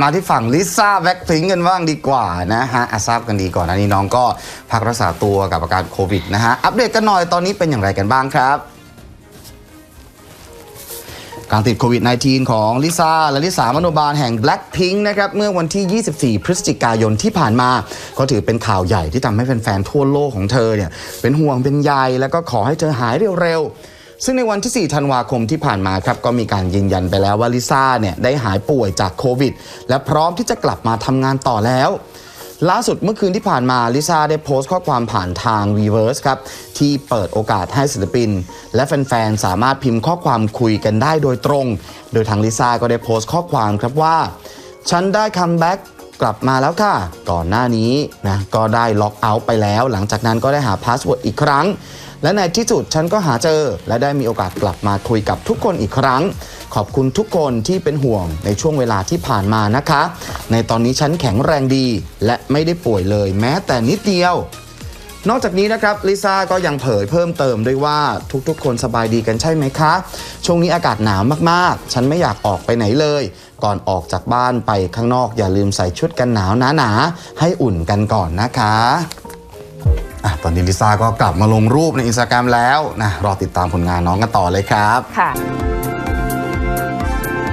มาที่ฝั่งลิซ่าแบ็คพิงกันบ้างดีกว่านะฮะอะทราบกันดีก่อนอันนี้น้องก็พักรักษาตัวกับอาการโควิดนะฮะ อัปเดตกันหน่อยตอนนี้เป็นอย่างไรกันบ้างครับ การติดโควิด -19 ของลิซ่าและลิสามโนบาลแห่ง Blackpink นะครับเมื่อวันที่ 24 พฤศจิกายนที่ผ่านมา ก็ถือเป็นข่าวใหญ่ที่ทำให้แฟนๆทั่วโลกของเธอเนี่ยเป็นห่วงเป็นใยแล้วก็ขอให้เธอหายเร็วๆ ซึ่งในวันที่ 4 ธันวาคมที่ผ่านมาครับก็มีการยืนยันไปแล้วว่าลิซ่าเนี่ยได้หายป่วยจากโควิด และพร้อมที่จะกลับมาทำงานต่อแล้วล่าสุดเมื่อคืนที่ผ่านมาลิซ่าได้โพสต์ข้อความผ่านทาง Weverse ครับ ที่เปิดโอกาสให้ศิลปิน และแฟนๆ สามารถพิมพ์ข้อความคุยกันได้โดยตรง โดยทางลิซ่าก็ได้โพสต์ข้อความครับว่า ฉันได้คัมแบ็ก กลับมาแล้วค่ะ ก่อนหน้านี้นะก็ได้ล็อกเอาท์ไปแล้ว หลังจากนั้นก็ได้หาพาสเวิร์ดอีกครั้ง และในที่สุดฉันก็หาเจอ และได้มีโอกาสกลับมาคุยกับทุกคนอีกครั้ง ขอบคุณทุกคนที่เป็นห่วงในช่วงเวลาที่ผ่านมานะคะ ในตอนนี้ฉันแข็งแรงดี และไม่ได้ป่วยเลยแม้แต่นิดเดียว นอกจากนี้นะครับลิซ่าก็ยังเผยเพิ่มเติมด้วยว่าทุกๆ คนสบายดีกันใช่ไหมคะ ช่วงนี้อากาศหนาวมากๆ ฉันไม่อยากออกไปไหนเลย ก่อนออกจากบ้านไปข้างนอกอย่าลืมใส่ชุดกันหนาวหนาๆให้อุ่นกันก่อนนะคะอะตอนนี้ลิซ่าก็กลับมาลงรูปในอินสตาแกรมแล้วนะรอติดตามผลงานน้องกันต่อเลยครับ ค่ะ